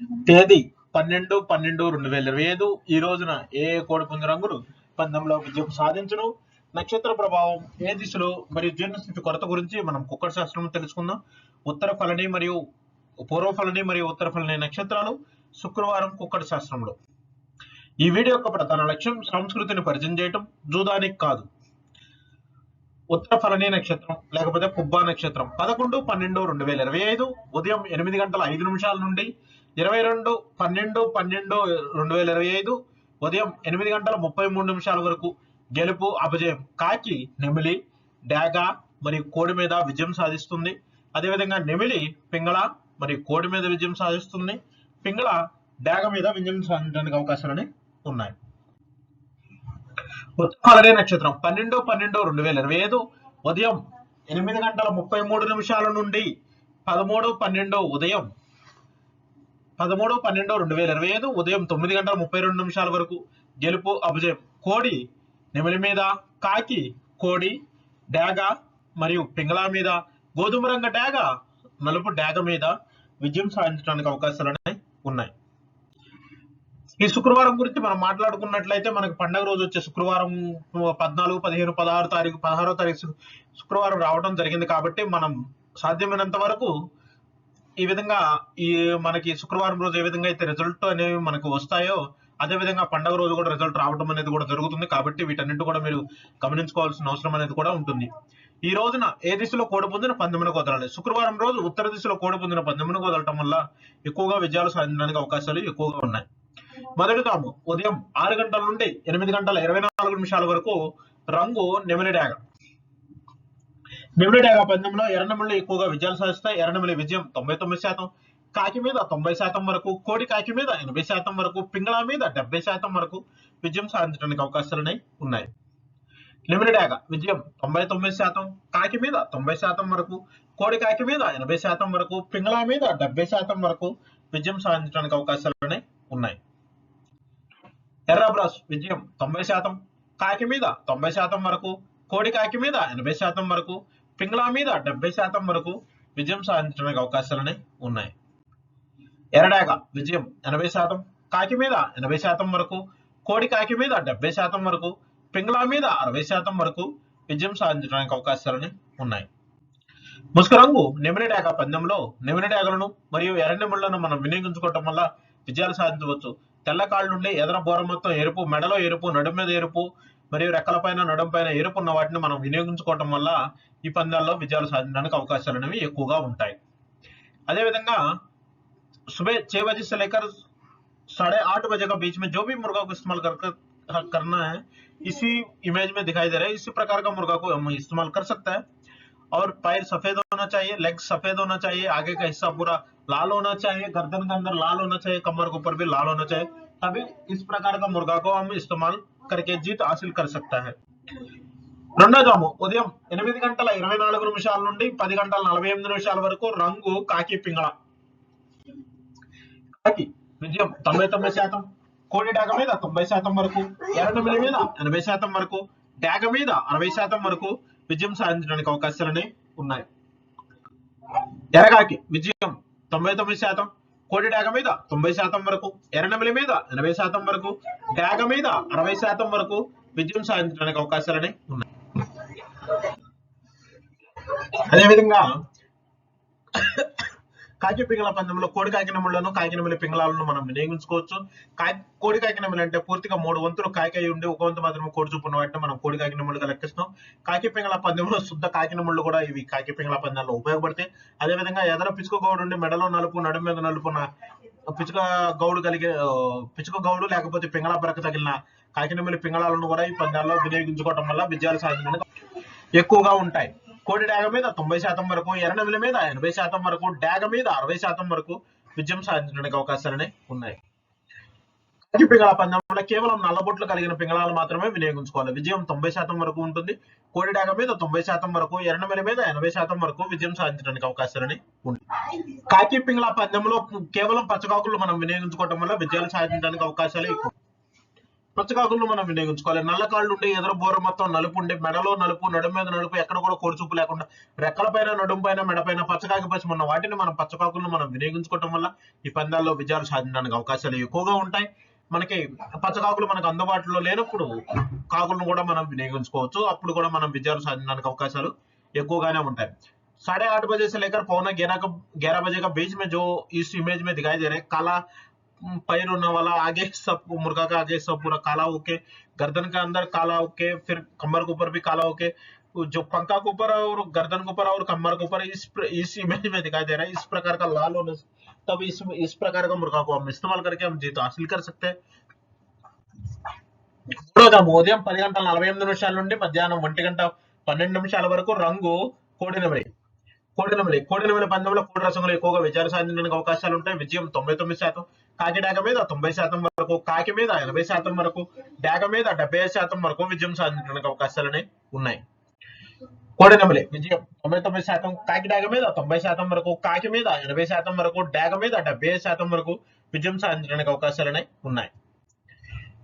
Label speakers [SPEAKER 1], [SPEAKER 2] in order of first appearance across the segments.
[SPEAKER 1] తేదీ పన్నెండు పన్నెండు రెండు వేల ఇరవై ఐదు. ఈ రోజున ఏ కోడి పుంజ రంగులు పందెంలో విజయం సాధించును? నక్షత్ర ప్రభావం ఏ దిశలో మరియు జీర్ణస్థితి కొరత గురించి మనం కుక్కర్ శాస్త్రం తెలుసుకుందాం. ఉత్తర ఫలని మరియు పూర్వ ఫలని మరియు ఉత్తర ఫలని నక్షత్రాలు శుక్రవారం కుక్కర్ శాస్త్రంలో. ఈ వీడియో యొక్క ప్రధాన లక్ష్యం సంస్కృతిని పరిచయం చేయటం జూదానికి కాదు. ఉత్తర ఫలని నక్షత్రం లేకపోతే పుబ్బా నక్షత్రం. పదకొండు పన్నెండు రెండు వేల ఇరవై ఐదు ఉదయం ఎనిమిది గంటల ఐదు నిమిషాల నుండి ఇరవై రెండు పన్నెండు పన్నెండు రెండు వేల ఇరవై ఐదు ఉదయం ఎనిమిది గంటల ముప్పై మూడు నిమిషాల వరకు గెలుపు అపజయం. కాకి నెమిలి డాగా మరియు కోడి మీద విజయం సాధిస్తుంది. అదేవిధంగా నెమిలి పింగళ మరి కోడి మీద విజయం సాధిస్తుంది. పింగళ డాగ మీద విజయం సాధించడానికి అవకాశాలని ఉన్నాయి. ఉత్తరాలనే నక్షత్రం. పన్నెండు పన్నెండు రెండు వేల ఇరవై ఐదు ఉదయం ఎనిమిది గంటల ముప్పై మూడు నిమిషాల నుండి పదమూడు పన్నెండు ఉదయం పదమూడు పన్నెండు రెండు వేల ఇరవై ఐదు ఉదయం తొమ్మిది గంటల ముప్పై రెండు నిమిషాల వరకు గెలుపు అభిజయం. కోడి నెమిలి మీద కాకి కోడి డాగ మరియు పింగళా మీద గోధుమ రంగ డాగ నలుపు డాగ మీద విజయం సాధించడానికి అవకాశాలు అనేవి ఉన్నాయి. ఈ శుక్రవారం గురించి మనం మాట్లాడుకున్నట్లయితే మనకి పండగ రోజు వచ్చే శుక్రవారం పద్నాలుగు పదిహేను పదహారు తారీఖు పదహారో తారీఖు శుక్రవారం రావడం జరిగింది కాబట్టి మనం సాధ్యమైనంత వరకు ఈ విధంగా ఈ మనకి శుక్రవారం రోజు ఏ విధంగా అయితే రిజల్ట్ అనేవి మనకు వస్తాయో అదే విధంగా పండగ రోజు కూడా రిజల్ట్ రావడం అనేది కూడా జరుగుతుంది. కాబట్టి వీటన్నిటి కూడా మీరు గమనించుకోవాల్సిన అవసరం అనేది కూడా ఉంటుంది. ఈ రోజున ఏ దిశలో కోడి పొందిన పందెమునకు వదలాలి? శుక్రవారం రోజు ఉత్తర దిశలో కోడి పొందిన పందెమునకు వల్ల ఎక్కువగా విజయాలు సాధించడానికి అవకాశాలు ఎక్కువగా ఉన్నాయి. మొదటి తాము ఉదయం ఆరు గంటల నుండి ఎనిమిది గంటల ఇరవై నాలుగు నిమిషాల వరకు రంగు నెమిలి డాగ నెమిలి పందెంలో ఎర్రనమిళ్ళు ఎక్కువగా విజయాలు సాధిస్తాయి. ఎర్రనెమిలి విజయం తొంభై తొమ్మిది శాతం. కాకి మీద తొంభై శాతం వరకు కోడి కాకి మీద ఎనభై శాతం వరకు పింగళ మీద డెబ్బై శాతం వరకు విజయం సాధించడానికి అవకాశాలు ఉన్నాయి. నెమిలి విజయం తొంభై తొమ్మిది శాతం కాకి మీద తొంభై శాతం వరకు కోడి కాకి మీద ఎనభై శాతం వరకు పింగళ మీద డెబ్బై శాతం వరకు విజయం సాధించడానికి అవకాశాలు ఉన్నాయి. ఎర్రబ్రాస్ విజయం తొంభై శాతం కాకి మీద తొంభై శాతం వరకు కోడి కాకి మీద ఎనభై శాతం వరకు పింగళా మీద డెబ్బై శాతం వరకు విజయం సాధించడానికి అవకాశాలనే ఉన్నాయి. ఎర్రడాగ విజయం ఎనభై శాతం కాకి మీద ఎనభై శాతం వరకు కోడి కాకి మీద డెబ్బై శాతం వరకు పింగళా మీద అరవై శాతం వరకు విజయం సాధించడానికి అవకాశాలని ఉన్నాయి. ముసుగు రంగు నెమిలి పందెంలో నెమిలి మరియు ఎర్రనెముళ్ళను మనం వినియోగించుకోవటం వల్ల విజయాలు సాధించవచ్చు. తెల్ల కాళ్ళ నుండి ఎదర బోర మొత్తం ఎరుపు మెడలో ఎరుపు నడుమీద ఎరుపు మరియు రెక్కల పైన నడుం పైన ఎరుపు ఉన్న వాటిని మనం వినియోగించుకోవటం వల్ల ఈ పందాల్లో విజయాలు సాధించడానికి అవకాశాలు అనేవి ఎక్కువగా ఉంటాయి అదేవిధంగా सुबह छह बजे से लेकर साढ़े आठ बजे का बीच में जो भी मुर्गा को इस्तेमाल कर कर करना है इसी इमेज में दिखाई दे रहा है इसी प्रकार का मुर्गा को हम इस्तेमाल कर सकता है और पैर सफेद होना चाहिए लेग सफेद होना चाहिए आगे का हिस्सा पूरा लाल होना चाहिए गर्दन के अंदर लाल होना चाहिए कमर के ऊपर भी लाल होना चाहिए तभी इस प्रकार का मुर्गा को हम इस्तेमाल करके जीत हासिल कर सकता है రెండో జాము ఉదయం ఎనిమిది గంటల ఇరవై నాలుగు నిమిషాల నుండి పది గంటల నలభై ఎనిమిది నిమిషాల వరకు రంగు కాకి పింగళ కాకి విజయం తొంభై తొమ్మిది శాతం కోడి డాగ మీద తొంభై శాతం వరకు ఎర్రనమిలి మీద ఎనభై శాతం వరకు డాగ మీద అరవై శాతం వరకు విజయం సాధించడానికి అవకాశాలని ఉన్నాయి ఎర్రగాకి విజయం తొంభై తొమ్మిది శాతం కోడి డాగ మీద తొంభై శాతం వరకు ఎర్రనమిలి మీద ఎనభై శాతం వరకు డాగ మీద అరవై శాతం వరకు విజయం సాధించడానికి అవకాశాలనే ఉన్నాయి. అదేవిధంగా కాకి పింగళ పందెంలో కోడి కాకినములను కాకినమిలి పింగళాలను మనం వినియోగించుకోవచ్చు. కాకి కోడి కాకినమిలి అంటే పూర్తిగా మూడు వంతులు కాకి ఉండి ఒక వంతు మాత్రమే కోడి చూపున్న వాటిని మనం కోడి కాకినములుగా లెక్కిస్తాం కాకి పింగళ పందెంలో శుద్ధ కాకినముళ్ళు కూడా ఇవి కాకి పింగళ పందెంలో ఉపయోగపడతాయి. అదేవిధంగా ఎదర పిచుక గౌడు ఉండి మెడలో నలుపు నడుము మీద నలుపున పిచుక గౌడు కలిగే పిచ్చుక పిచుక గౌడు లేకపోతే పింగళ బరక తగిలిన కాకినమిలి పింగళాలను కూడా ఈ పందాల్లో వినియోగించుకోవడం వల్ల విజయాలు సాధించడం ఎక్కువగా ఉంటాయి. కోడి డాగ మీద తొంభై శాతం వరకు ఎర్రనెమిలి మీద ఎనభై శాతం వరకు డాగ మీద అరవై శాతం వరకు విజయం సాధించడానికి అవకాశాలనే ఉన్నాయి. కాకి పింగళ పందెంలో కేవలం నల్లబొట్లు కలిగిన పింగళాలు మాత్రమే వినియోగించుకోవాలి. విజయం తొంభై శాతం వరకు ఉంటుంది. కోడి డాగ మీద తొంభై శాతం వరకు ఎర్రనెమిలి మీద ఎనభై శాతం వరకు విజయం సాధించడానికి అవకాశాలని ఉంటాయి కాకి పింగళ పందెంలో కేవలం పచ్చకాకులు మనం వినియోగించుకోవడం వల్ల విజయాలు సాధించడానికి అవకాశాలు ఎక్కువ. పచ్చకాకులను మనం వినియోగించుకోవాలి నల్ల కాళ్ళు ఉండి ఎదురు బోర మొత్తం నలుపు ఉండి మెడలో నలుపు నడుము మీద నలుపు ఎక్కడ కూడా కోడిచూపు లేకుండా రెక్కల పైన నడుము పైన మెడ పైన పచ్చకాకి పచ్చి ఉన్న వాటిని మనం పచ్చకాకులను మనం వినియోగించుకోవటం వల్ల ఈ పందాల్లో విజయాలు సాధించడానికి అవకాశాలు ఎక్కువగా ఉంటాయి మనకి పచ్చకాకులు మనకు అందుబాటులో లేనప్పుడు కాకులను కూడా మనం వినియోగించుకోవచ్చు అప్పుడు కూడా మనం విజయాలు సాధించడానికి అవకాశాలు ఎక్కువగానే ఉంటాయి साढ़े आठ बजे से लेकर पौने ग्यारह का ग्यारह बजे का बीच में जो इस इमेज में दिखाई दे रहे हैं काला हम्म, पैर होने वाला आगे सब मुर्गा का आगे सब पूरा काला होके गर्दन के अंदर काला होके फिर कमर के ऊपर भी काला होके वो जो पंखा के ऊपर और गर्दन के ऊपर और कमर के ऊपर इस प्र- इस इमेज में दिखाई दे रहा है इस प्रकार का लाल होने से तब इस इस प्रकार का मुर्गा को हम इस्तेमाल करके हम जीत हासिल कर सकते हैं మూడోదాము ఉదయం పది గంటల నలభై ఎనిమిది నిమిషాల నుండి మధ్యాహ్నం ఒంటి గంట పన్నెండు నిమిషాల వరకు రంగు కోడినెమలి కోడినమలే కోడినమల పందెంలో కోడి రసంలో ఎక్కువగా విజయాలు సాధించడానికి అవకాశాలు ఉంటాయి. విజయం తొంభై తొమ్మిది శాతం. కాకి డాగ మీద తొంభై శాతం వరకు కాకి మీద ఎనభై శాతం వరకు డాక మీద డెబ్బై శాతం వరకు విజయం సాధించడానికి అవకాశాలు ఉన్నాయి. కోడినమలే విజయం తొంభై తొమ్మిది శాతం. కాకి డాక మీద తొంభై శాతం వరకు కాకి మీద ఎనభై శాతం వరకు డాక మీద డెబ్బై శాతం వరకు విజయం సాధించడానికి అవకాశాలు ఉన్నాయి.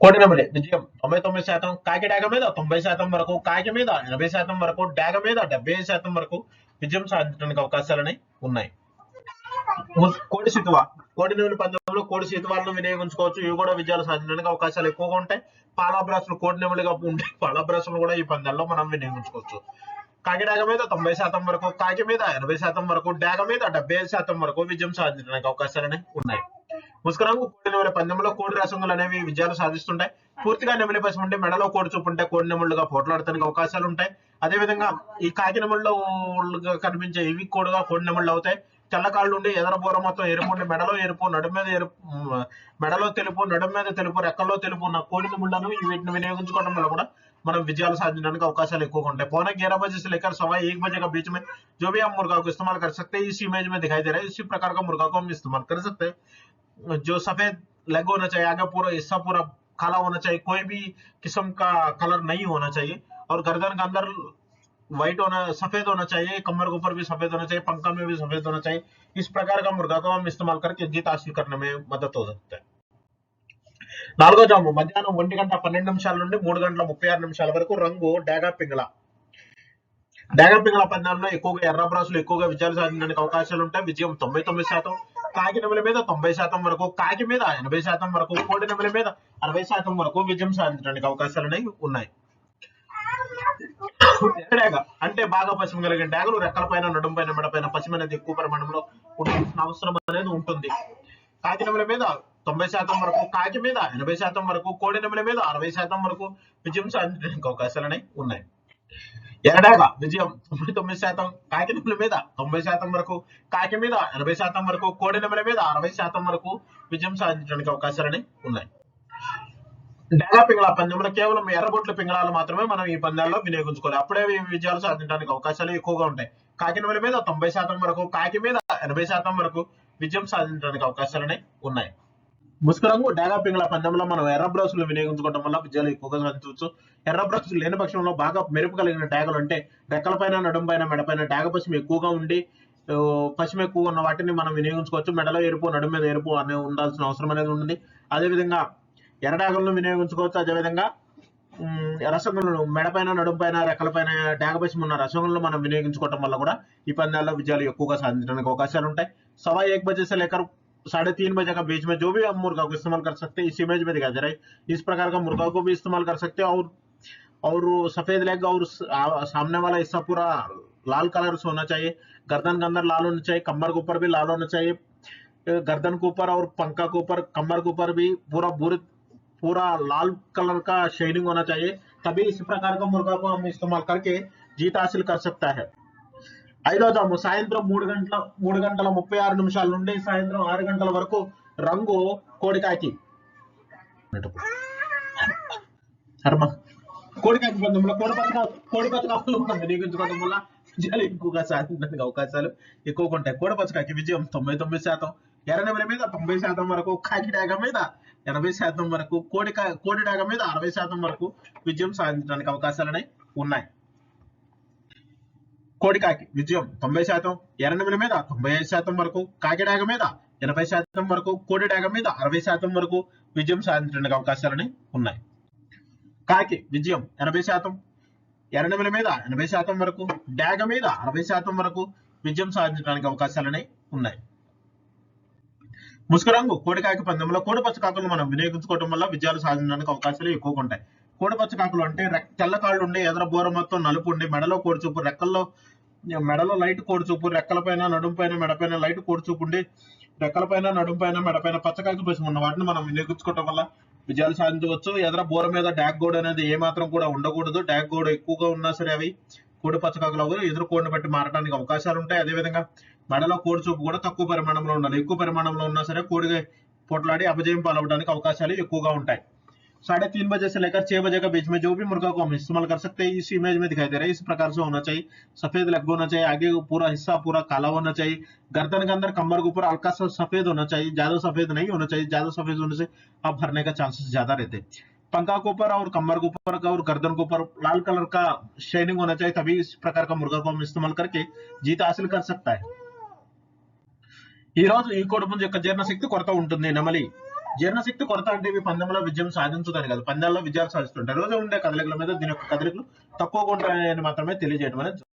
[SPEAKER 1] కోడినమలే విజయం తొంభై తొమ్మిది శాతం. కాకి డాగ మీద తొంభై శాతం వరకు కాకి మీద ఎనభై శాతం వరకు డాగ మీద డెబ్బై శాతం వరకు విజయం సాధించడానికి అవకాశాలని ఉన్నాయి. కోడి సితువ. కోడి నెమలి పందెంలో కోడి సితువాలను వినియోగించుకోవచ్చు. ఇవి కూడా విజయాలు సాధించడానికి అవకాశాలు ఎక్కువగా ఉంటాయి. పాలాబ్రాసులు కోడి నెమలిగా ఉంటే పాలాబ్రాసులు కూడా ఈ పందెంలో మనం వినియోగించుకోవచ్చు. కాకిడాగ మీద తొంభై శాతం వరకు కాకి మీద ఎనభై శాతం వరకు డాగ మీద డెబ్బై శాతం వరకు విజయం సాధించడానికి అవకాశాలని ఉన్నాయి. ముసుకురంగు కోడి నెమలి పందెంలో కోడి రసంగులు అనేవి విజయాలు సాధిస్తుంటాయి పూర్తిగా నెమలి పసి ఉంటే మెడలో కోడి చూపు ఉంటే కోడి నెమళ్ళుగా పోట్లాడటానికి అవకాశాలు ఉంటాయి అదే విధంగా ఈ కాకి నెమళ్ళలో ఊళ్ళుగా కనిపించే ఇవి కూడా కోడి నెమళ్ళు అవుతాయి తెల్ల కాళ్ళు ఉండి ఎదర బోర మొత్తం ఎరుపు ఉండి మెడలో ఎరుపు నడుము మీద ఎరుపు మ్, మెడలో తెలుపు నడుము మీద తెలుపు రెక్కల్లో తెలుపు ఉన్న కోడి నెమళ్ళను వీటిని వినియోగించుకోవడం వల్ల కూడా మనం విజయాలు సాధించడానికి అవకాశాలు ఎక్కువగా ఉంటాయి पौने ग्यारह बजे से लेकर सवा एक बजे के बीच में जो भी हम मुर्गा को इस्तेमाल कर सकते हैं इस इमेज में दिखाई दे रहा है इसी प्रकार का मुर्गा को हम इस्तेमाल कर सकते हैं जो सफेद लेग होना चाहिए आगे पूरा हिस्सा पूरा काला होना चाहिए कोई भी किस्म का कलर नहीं होना चाहिए और गर्दन के अंदर व्हाइट होना सफेद होना चाहिए कमर के ऊपर भी सफेद होना चाहिए पंखा में भी सफेद होना चाहिए इस प्रकार का मुर्गा को हम इस्तेमाल करके जीत हासिल करने में मदद हो सकता है నాలుగో జాము మధ్యాహ్నం ఒంటి గంట పన్నెండు నిమిషాల నుండి మూడు గంటల ముప్పై ఆరు నిమిషాల వరకు రంగు డాగా పింగళ డాగా పింగళ పందాల్లో ఎక్కువగా ఎర్ర బ్రాసులు ఎక్కువగా విజయాలు సాధించడానికి అవకాశాలు ఉంటాయి విజయం తొంభై తొమ్మిది శాతం కాకి నెమలి మీద తొంభై శాతం వరకు కాకి మీద ఎనభై శాతం వరకు కోడి నెమలి మీద అరవై శాతం వరకు విజయం సాధించడానికి అవకాశాలు అనేవి ఉన్నాయి. అంటే బాగా పశ్చిమ కలిగిన డాగలు రెక్కల పైన నడుం పైన మెడ పైన పశ్చిమ అనేది ఎక్కువ పరిమాణంలో ఉండాల్సిన అవసరం అనేది ఉంటుంది. కాకి నెమలి మీద తొంభై శాతం వరకు కాకి మీద ఎనభై శాతం వరకు కోడి నెమలి మీద అరవై శాతం వరకు విజయం సాధించడానికి అవకాశాలు అనేవి ఉన్నాయి. ఎరడాక విజయం తొంభై తొమ్మిది శాతం కాకి మీద తొంభై శాతం వరకు కాకి మీద ఎనభై శాతం వరకు కోడి మీద అరవై శాతం వరకు విజయం సాధించడానికి అవకాశాలని ఉన్నాయి. డాగా పింగళ పందెంలో కేవలం ఎర్రబొట్ల పింగళాలు మాత్రమే మనం ఈ పందాల్లో వినియోగించుకోవాలి. అప్పుడే విజయాలు సాధించడానికి అవకాశాలు ఎక్కువగా ఉంటాయి. కాకినెమల మీద తొంభై శాతం వరకు కాకి మీద ఎనభై శాతం వరకు విజయం సాధించడానికి అవకాశాలనే ఉన్నాయి. ముసుగు రంగు పింగళ పందెంలో మనం ఎర్ర బ్రౌసులు వినియోగించుకోవడం వల్ల విజయాలు ఎక్కువగా సాధించవచ్చు ఎర్ర బ్రౌసులు లేని పక్షంలో బాగా మెరుపు కలిగిన డాగలు అంటే రెక్కలపైన నడుంపైన మెడపైన డాగ పశ్చిమ ఎక్కువగా ఉండి పశ్చిమ ఎక్కువ ఉన్న వాటిని మనం వినియోగించుకోవచ్చు. మెడలో ఎరుపు నడుము మీద ఎరుపు అనే ఉండాల్సిన అవసరం అనేది ఉంటుంది. అదేవిధంగా ఎర్ర డాగలను వినియోగించుకోవచ్చు. అదేవిధంగా రసగుల్లను మెడపైన నడుంపైన రెక్కలపైన డాగపశ్చిమ ఉన్న రసగుల్లను మనం వినియోగించుకోవడం వల్ల కూడా ఈ పందాల్లో విజయాలు ఎక్కువగా సాధించడానికి అవకాశాలు ఉంటాయి. సవా ఏక్ బజే సే साढ़े तीन बजे का बीच में जो भी हम मुर्गा को इस्तेमाल कर सकते हैं, इस इमेज में दिखाई दे रहा। है इस प्रकार का मुर्गा को भी इस्तेमाल कर सकते हैं और और सफ़ेद लेग और सामने वाला हिस्सा पूरा लाल कलर से होना चाहिए। गर्दन के अंदर लाल होना चाहिए कमर के ऊपर भी लाल होना चाहिए। गर्दन के ऊपर और पंखा के ऊपर कमर के ऊपर भी पूरा बुरे, पूरा लाल कलर का शेडिंग होना चाहिए। तभी इस प्रकार का मुर्गा को हम इस्तेमाल करके जीत हासिल कर सकता है। ఐదో జాము సాయంత్రం మూడు గంటల మూడు గంటల ముప్పై ఆరు నిమిషాల నుండి సాయంత్రం ఆరు గంటల వరకు రంగు కోడికాకి హర్మ కోడికాకి పందెంలో కోడి కోడి పథకాలు వినియోగించుకోవడం వల్ల విజయాలు ఎక్కువగా సాధించడానికి అవకాశాలు ఎక్కువగా ఉంటాయి. కోడి పథకాకి విజయం తొంభై తొమ్మిది శాతం ఎర్రనెమల మీద తొంభై శాతం వరకు కాకి డాగ మీద ఎనభై శాతం వరకు కోడి కా- కోడి డాగ మీద అరవై శాతం వరకు విజయం సాధించడానికి అవకాశాలు ఉన్నాయి. కోడికాకి విజయం తొంభై శాతం ఎర్రనమిల మీద తొంభై ఐదు శాతం వరకు కాకిడాగ మీద ఎనభై శాతం వరకు కోడిడాగ మీద అరవై శాతం వరకు విజయం సాధించడానికి అవకాశాలని ఉన్నాయి. కాకి విజయం ఎనభై శాతం ఎర్రనమిల మీద ఎనభై శాతం వరకు డాగ మీద అరవై శాతం వరకు విజయం సాధించడానికి అవకాశాలని ఉన్నాయి. ముసుగు రంగు కోడికాకి పందెంలో కోడి పచ్చకాకులు మనం వినియోగించుకోవడం వల్ల విజయాలు సాధించడానికి అవకాశాలు ఎక్కువగా ఉంటాయి. కోడి పచ్చకాకులు అంటే తెల్ల కాళ్ళు ఉండి ఎదర బోర మొత్తం నలుపు ఉండి మెడలో కోడి చూపు రెక్కల్లో మెడలో లైట్ కోడి చూపు రెక్కల పైన నడుము పైన మెడపైన లైట్ కోడిచూపు ఉండి రెక్కల పైన నడుము పైన మెడపైన పచ్చకాకి పసి ఉన్న వాటిని మనం వినియోగించుకోవడం వల్ల విజయాలు సాధించవచ్చు. ఎదర బోర మీద డాగ్ గోడ్ అనేది ఏ మాత్రం కూడా ఉండకూడదు. డాగ్ గోడ్ ఎక్కువగా ఉన్నా సరే అవి కోడి పచ్చకాకులు అవ్వదు. ఎదురు కోడిని బట్టి మారడానికి అవకాశాలు ఉంటాయి. అదేవిధంగా మెడలో కోడి చూపు కూడా తక్కువ పరిమాణంలో ఉండాలి. ఎక్కువ పరిమాణంలో ఉన్నా సరే కోడి పొట్లాడి అపజయం పాలవడానికి అవకాశాలు ఎక్కువగా ఉంటాయి. साढ़े तीन बजे से लेकर छह बजे के बीच में जो भी मुर्गा को हम इस्तेमाल कर सकते हैं इस इमेज में दिखाई दे रहा है इस प्रकार से होना चाहिए सफेद लग होना चाहिए आगे का पूरा हिस्सा पूरा काला होना चाहिए गर्दन के अंदर कमर के ऊपर हल्का सा सफेद होना चाहिए ज्यादा सफेद नहीं होना चाहिए ज्यादा सफेद होने से अब भरने का चांसेस ज्यादा रहते हैं पंखा के ऊपर और कमर के ऊपर का और गर्दन के ऊपर लाल कलर का शाइनिंग होना चाहिए तभी इस प्रकार का मुर्गा को हम इस्तेमाल करके जीत हासिल कर सकता है ఈ రోజు ఈ కోడిపుంజు యొక్క జీర్ణశక్తి కొరత ఉంటుంది నెమలి జీర్ణశక్తి కొరత అంటే ఇవి పందెంలో విజయం సాధించదని కాదు. పందాల్లో విజయాలు సాధిస్తుంటాయి రోజు ఉండే కదలికల మీద దీని యొక్క కదలికలు తక్కువగా ఉంటాయని మాత్రమే తెలియజేయడం అనేది